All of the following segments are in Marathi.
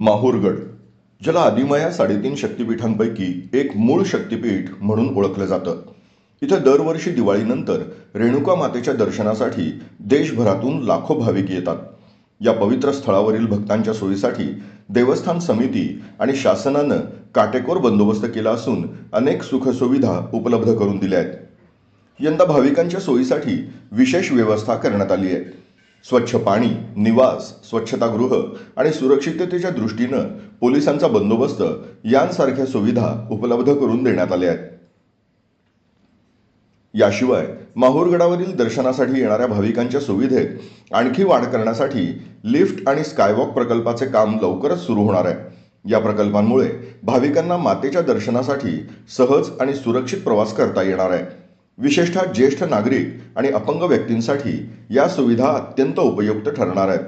माहूरगड ज्याला आदिमया साडेतीन शक्तिपीठांपैकी एक मूळ शक्तिपीठ म्हणून ओळखलं जातं. इथं दरवर्षी दिवाळीनंतर रेणुका मातेच्या दर्शनासाठी देशभरातून लाखो भाविक येतात. या पवित्र स्थळावरील भक्तांच्या सोयीसाठी देवस्थान समिती आणि शासनानं काटेकोर बंदोबस्त केला असून अनेक सुखसुविधा उपलब्ध करून दिल्या आहेत. यंदा भाविकांच्या सोयीसाठी विशेष व्यवस्था करण्यात आली आहे. स्वच्छ पाणी निवास स्वच्छतागृह आणि सुरक्षिततेच्या दृष्टीनं पोलिसांचा बंदोबस्त यांसारख्या सुविधा उपलब्ध करून देण्यात आल्या आहेत. याशिवाय माहूरगडावरील दर्शनासाठी येणाऱ्या भाविकांच्या सुविधेत आणखी वाढ करण्यासाठी लिफ्ट आणि स्कायवॉक प्रकल्पाचे काम लवकरच सुरू होणार आहे. या प्रकल्पांमुळे भाविकांना मातेच्या दर्शनासाठी सहज आणि सुरक्षित प्रवास करता येणार आहे. विशेषतः ज्येष्ठ नागरिक आणि अपंग व्यक्तींसाठी या सुविधा अत्यंत उपयुक्त ठरणार आहेत.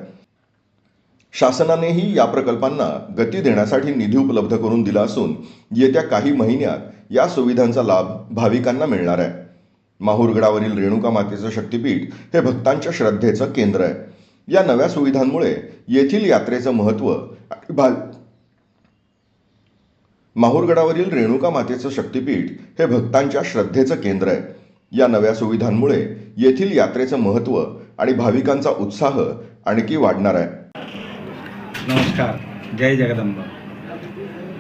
शासनानेही या प्रकल्पांना गती देण्यासाठी निधी उपलब्ध करून दिला असून येत्या काही महिन्यात या सुविधांचा लाभ भाविकांना मिळणार आहे. माहूरगडावरील रेणुका मातेचं शक्तिपीठ हे भक्तांच्या श्रद्धेचं केंद्र आहे. या नव्या सुविधांमुळे येथील यात्रेचं महत्त्व भा माहूरगडावरील रेणुका मातेचं शक्तिपीठ हे भक्तांच्या श्रद्धेचं केंद्र आहे. या नव्या सुविधांमुळे येथील यात्रेचं महत्त्व आणि भाविकांचा उत्साह आणखी वाढणार आहे. नमस्कार. जय जगदंबा.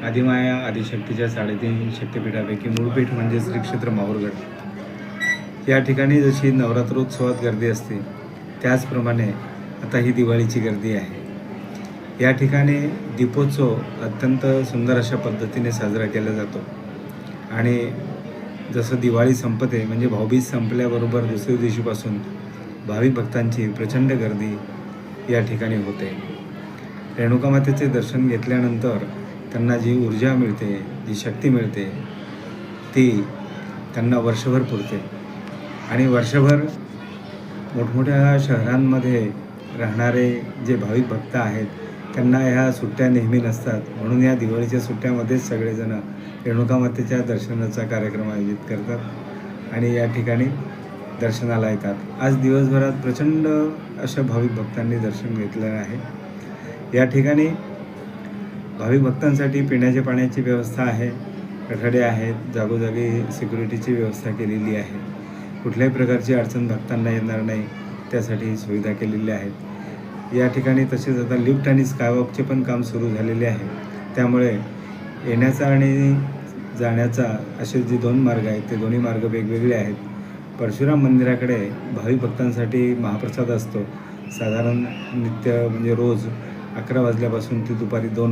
आदिमाया आदिशक्तीच्या साडेतीन शक्तिपीठापैकी मूळपीठ म्हणजे श्री क्षेत्र माहूरगड या ठिकाणी जशी नवरात्रोत्सवात गर्दी असते त्याचप्रमाणे आता ही दिवाळीची गर्दी आहे. या ठिकाणी दीपोत्सव अत्यंत सुंदर अशा पद्धतीने साजरा केला जातो. आणि जसं दिवाळी संपते म्हणजे भाऊबीज संपल्याबरोबर दुसऱ्या दिवशीपासून भाविक भक्तांची प्रचंड गर्दी या ठिकाणी होते. रेणुका मातेचे दर्शन घेतल्यानंतर त्यांना जी ऊर्जा मिळते जी शक्ती मिळते ती त्यांना वर्षभर पुरते. आणि वर्षभर मोठमोठ्या शहरांमध्ये राहणारे जे भाविक भक्त आहेत त्यांना ह्या सुट्ट्या नेहमी नसतात. म्हणून या दिवाळीच्या सुट्ट्यामध्येच सगळेजण रेणुका मातेच्या दर्शनाचा कार्यक्रम आयोजित करतात आणि या ठिकाणी दर्शनाला येतात. आज दिवसभरात प्रचंड अशा भाविक भक्तांनी दर्शन घेतलेलं आहे. या ठिकाणी भाविक भक्तांसाठी पिण्याच्या पाण्याची व्यवस्था आहे कठडे आहेत जागोजागी सिक्युरिटीची व्यवस्था केलेली आहे. कुठल्याही प्रकारची अडचण भक्तांना येणार नाही त्यासाठी सुविधा केलेल्या आहेत. या ठिकाणी तसेच आता लिफ्ट आणि स्कायवॉकचे पण काम सुरू झालेले आहे. त्यामुळे येण्याचा आणि जाण्याचा असे जे दोन मार्ग आहेत ते दोन्ही मार्ग वेगवेगळे आहेत. परशुराम मंदिराकडे भावी भक्तांसाठी महाप्रसाद असतो. साधारण नित्य म्हणजे रोज अकरा वाजल्यापासून ते दुपारी दोन